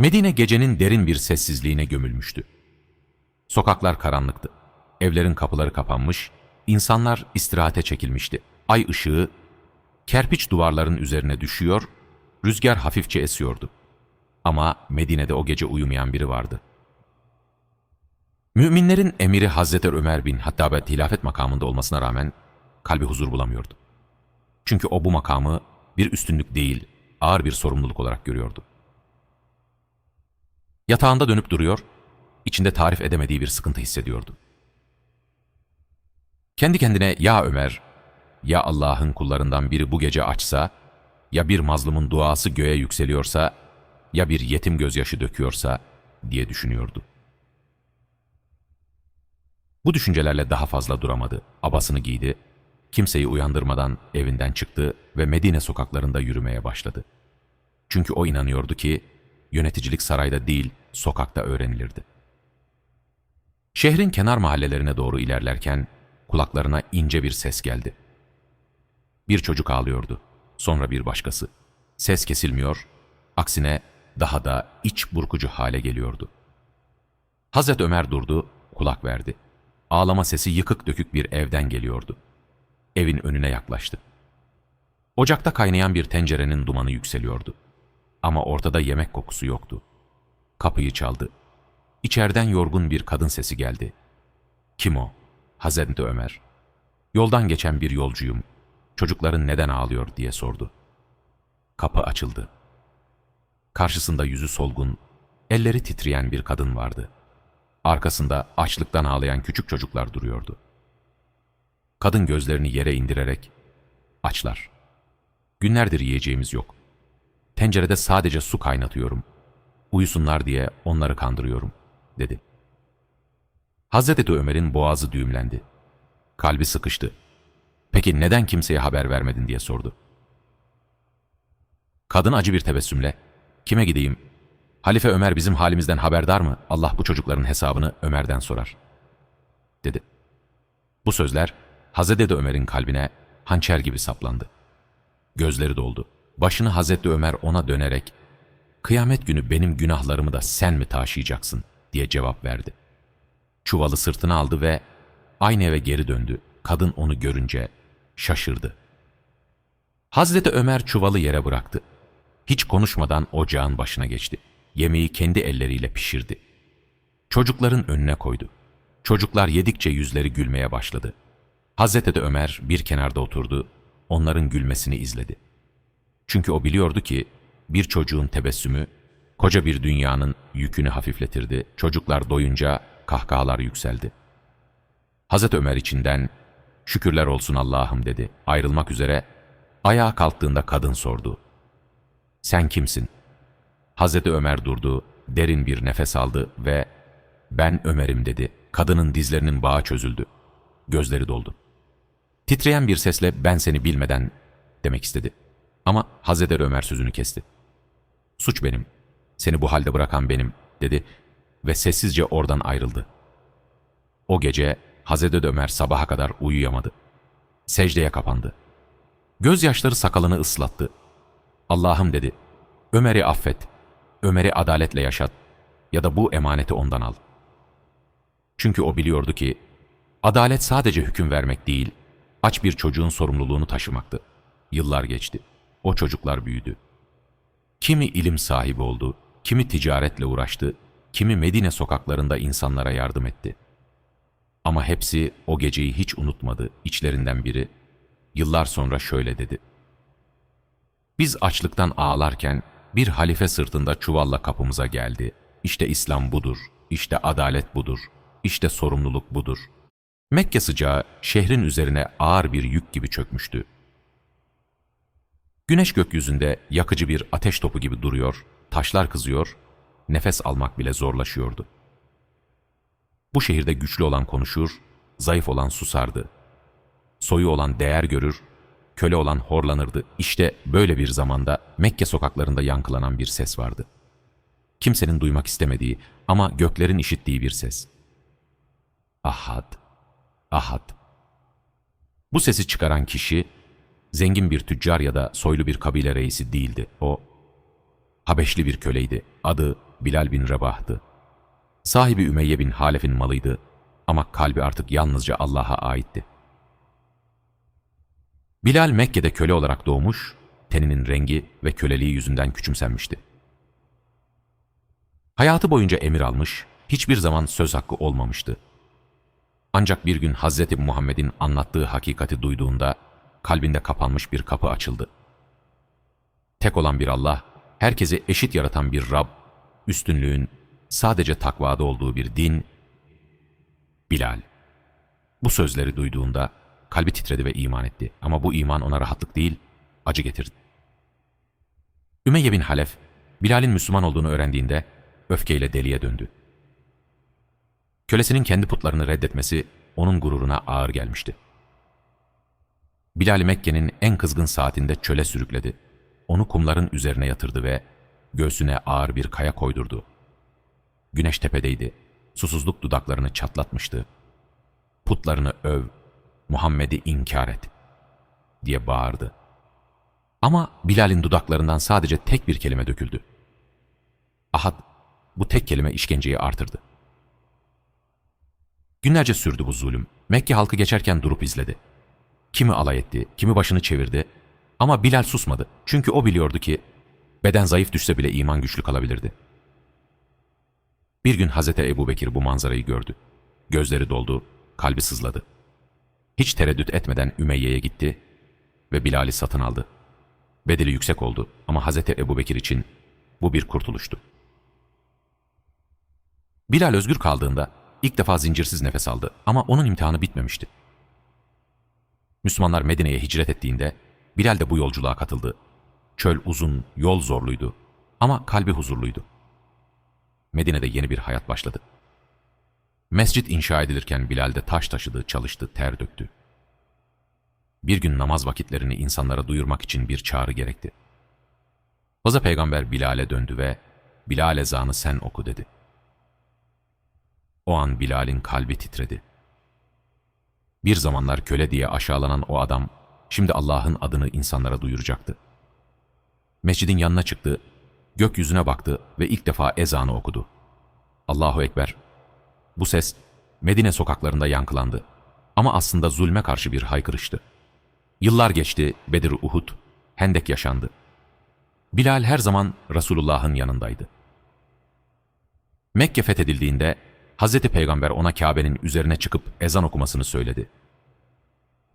Medine gecenin derin bir sessizliğine gömülmüştü. Sokaklar karanlıktı. Evlerin kapıları kapanmış, insanlar istirahate çekilmişti. Ay ışığı kerpiç duvarların üzerine düşüyor, rüzgar hafifçe esiyordu. Ama Medine'de o gece uyumayan biri vardı. Müminlerin emiri Hazreti Ömer bin Hattab hilafet makamında olmasına rağmen kalbi huzur bulamıyordu. Çünkü o bu makamı bir üstünlük değil, ağır bir sorumluluk olarak görüyordu. Yatağında dönüp duruyor, içinde tarif edemediği bir sıkıntı hissediyordu. Kendi kendine ya Ömer, ya Allah'ın kullarından biri bu gece açsa, ya bir mazlumun duası göğe yükseliyorsa, ya bir yetim gözyaşı döküyorsa diye düşünüyordu. Bu düşüncelerle daha fazla duramadı. Abasını giydi, kimseyi uyandırmadan evinden çıktı ve Medine sokaklarında yürümeye başladı. Çünkü o inanıyordu ki yöneticilik sarayda değil, sokakta öğrenilirdi. Şehrin kenar mahallelerine doğru ilerlerken kulaklarına ince bir ses geldi. Bir çocuk ağlıyordu, sonra bir başkası. Ses kesilmiyor, aksine daha da iç burkucu hale geliyordu. Hazret Ömer durdu, kulak verdi. Ağlama sesi yıkık dökük bir evden geliyordu. Evin önüne yaklaştı. Ocakta kaynayan bir tencerenin dumanı yükseliyordu. Ama ortada yemek kokusu yoktu. Kapıyı çaldı. İçeriden yorgun bir kadın sesi geldi. Kim o? Hazreti Ömer. Yoldan geçen bir yolcuyum. Çocukların neden ağlıyor diye sordu. Kapı açıldı. Karşısında yüzü solgun, elleri titreyen bir kadın vardı. Arkasında açlıktan ağlayan küçük çocuklar duruyordu. Kadın gözlerini yere indirerek, açlar. Günlerdir yiyeceğimiz yok. Tencerede sadece su kaynatıyorum. Uyusunlar diye onları kandırıyorum, dedi. Hazreti Ömer'in boğazı düğümlendi. Kalbi sıkıştı. Peki neden kimseye haber vermedin diye sordu. Kadın acı bir tebessümle, kime gideyim? Halife Ömer bizim halimizden haberdar mı? Allah bu çocukların hesabını Ömer'den sorar, dedi. Bu sözler Hazreti Ömer'in kalbine hançer gibi saplandı. Gözleri doldu. Başını Hazreti Ömer ona dönerek, kıyamet günü benim günahlarımı da sen mi taşıyacaksın diye cevap verdi. Çuvalı sırtına aldı ve aynı eve geri döndü. Kadın onu görünce şaşırdı. Hazreti Ömer çuvalı yere bıraktı. Hiç konuşmadan ocağın başına geçti. Yemeği kendi elleriyle pişirdi. Çocukların önüne koydu. Çocuklar yedikçe yüzleri gülmeye başladı. Hazreti de Ömer bir kenarda oturdu, onların gülmesini izledi. Çünkü o biliyordu ki bir çocuğun tebessümü koca bir dünyanın yükünü hafifletirdi. Çocuklar doyunca kahkahalar yükseldi. Hazreti Ömer içinden şükürler olsun Allah'ım dedi. Ayrılmak üzere ayağa kalktığında kadın sordu. Sen kimsin? Hazreti Ömer durdu, derin bir nefes aldı ve ben Ömer'im dedi. Kadının dizlerinin bağı çözüldü. Gözleri doldu. Titreyen bir sesle ben seni bilmeden demek istedi. Ama Hazreti Ömer sözünü kesti. Suç benim, seni bu halde bırakan benim dedi ve sessizce oradan ayrıldı. O gece Hazreti Ömer sabaha kadar uyuyamadı. Secdeye kapandı. Gözyaşları sakalını ıslattı. Allah'ım dedi, Ömer'i affet, Ömer'i adaletle yaşat ya da bu emaneti ondan al. Çünkü o biliyordu ki, adalet sadece hüküm vermek değil, aç bir çocuğun sorumluluğunu taşımaktı. Yıllar geçti. O çocuklar büyüdü. Kimi ilim sahibi oldu, kimi ticaretle uğraştı, kimi Medine sokaklarında insanlara yardım etti. Ama hepsi o geceyi hiç unutmadı. İçlerinden biri yıllar sonra şöyle dedi. Biz açlıktan ağlarken bir halife sırtında çuvalla kapımıza geldi. İşte İslam budur, işte adalet budur, işte sorumluluk budur. Mekke sıcağı şehrin üzerine ağır bir yük gibi çökmüştü. Güneş gökyüzünde yakıcı bir ateş topu gibi duruyor, taşlar kızıyor, nefes almak bile zorlaşıyordu. Bu şehirde güçlü olan konuşur, zayıf olan susardı. Soyu olan değer görür, köle olan horlanırdı. İşte böyle bir zamanda Mekke sokaklarında yankılanan bir ses vardı. Kimsenin duymak istemediği ama göklerin işittiği bir ses. Ahad, Ahad. Bu sesi çıkaran kişi, zengin bir tüccar ya da soylu bir kabile reisi değildi. O, Habeşli bir köleydi. Adı Bilal bin Rebah'tı. Sahibi Ümeyye bin Halef'in malıydı ama kalbi artık yalnızca Allah'a aitti. Bilal Mekke'de köle olarak doğmuş, teninin rengi ve köleliği yüzünden küçümsenmişti. Hayatı boyunca emir almış, hiçbir zaman söz hakkı olmamıştı. Ancak bir gün Hazreti Muhammed'in anlattığı hakikati duyduğunda kalbinde kapanmış bir kapı açıldı. Tek olan bir Allah, herkesi eşit yaratan bir Rab, üstünlüğün sadece takvada olduğu bir din, Bilal. Bu sözleri duyduğunda kalbi titredi ve iman etti. Ama bu iman ona rahatlık değil, acı getirdi. Ümeyye bin Halef, Bilal'in Müslüman olduğunu öğrendiğinde öfkeyle deliye döndü. Kölesinin kendi putlarını reddetmesi onun gururuna ağır gelmişti. Bilal Mekke'nin en kızgın saatinde çöle sürükledi. Onu kumların üzerine yatırdı ve göğsüne ağır bir kaya koydurdu. Güneş tepedeydi. Susuzluk dudaklarını çatlatmıştı. Putlarını öv, Muhammed'i inkar et diye bağırdı. Ama Bilal'in dudaklarından sadece tek bir kelime döküldü. Ahad bu tek kelime işkenceyi artırdı. Günlerce sürdü bu zulüm. Mekke halkı geçerken durup izledi. Kimi alay etti, kimi başını çevirdi. Ama Bilal susmadı. Çünkü o biliyordu ki beden zayıf düşse bile iman güçlü kalabilirdi. Bir gün Hazreti Ebu Bekir bu manzarayı gördü. Gözleri doldu, kalbi sızladı. Hiç tereddüt etmeden Ümeyye'ye gitti ve Bilal'i satın aldı. Bedeli yüksek oldu ama Hazreti Ebu Bekir için bu bir kurtuluştu. Bilal özgür kaldığında ilk defa zincirsiz nefes aldı ama onun imtihanı bitmemişti. Müslümanlar Medine'ye hicret ettiğinde Bilal de bu yolculuğa katıldı. Çöl uzun, yol zorluydu ama kalbi huzurluydu. Medine'de yeni bir hayat başladı. Mescit inşa edilirken Bilal de taş taşıdı, çalıştı, ter döktü. Bir gün namaz vakitlerini insanlara duyurmak için bir çağrı gerekti. Hoza peygamber Bilal'e döndü ve Bilal ezanı sen oku dedi. O an Bilal'in kalbi titredi. Bir zamanlar köle diye aşağılanan o adam şimdi Allah'ın adını insanlara duyuracaktı. Mescidin yanına çıktı, gökyüzüne baktı ve ilk defa ezanı okudu. Allahu Ekber. Bu ses Medine sokaklarında yankılandı. Ama aslında zulme karşı bir haykırıştı. Yıllar geçti, Bedir, Uhud, Hendek yaşandı. Bilal her zaman Resulullah'ın yanındaydı. Mekke fethedildiğinde Hazreti Peygamber ona Kabe'nin üzerine çıkıp ezan okumasını söyledi.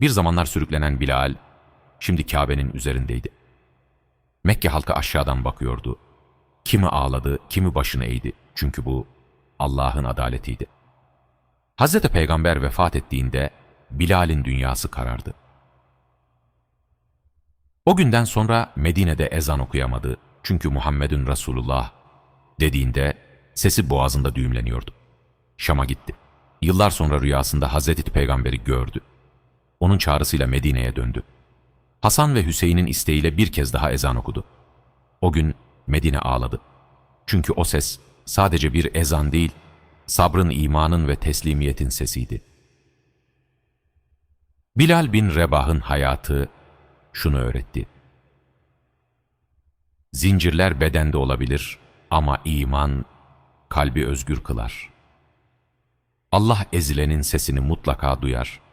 Bir zamanlar sürüklenen Bilal, şimdi Kabe'nin üzerindeydi. Mekke halkı aşağıdan bakıyordu. Kimi ağladı, kimi başını eğdi. Çünkü bu Allah'ın adaletiydi. Hazreti Peygamber vefat ettiğinde Bilal'in dünyası karardı. O günden sonra Medine'de ezan okuyamadı. Çünkü Muhammedun Resulullah dediğinde sesi boğazında düğümleniyordu. Şam'a gitti. Yıllar sonra rüyasında Hazreti Peygamber'i gördü. Onun çağrısıyla Medine'ye döndü. Hasan ve Hüseyin'in isteğiyle bir kez daha ezan okudu. O gün Medine ağladı. Çünkü o ses sadece bir ezan değil, sabrın, imanın ve teslimiyetin sesiydi. Bilal bin Rebah'ın hayatı şunu öğretti. Zincirler bedende olabilir ama iman kalbi özgür kılar. Allah ezilenin sesini mutlaka duyar.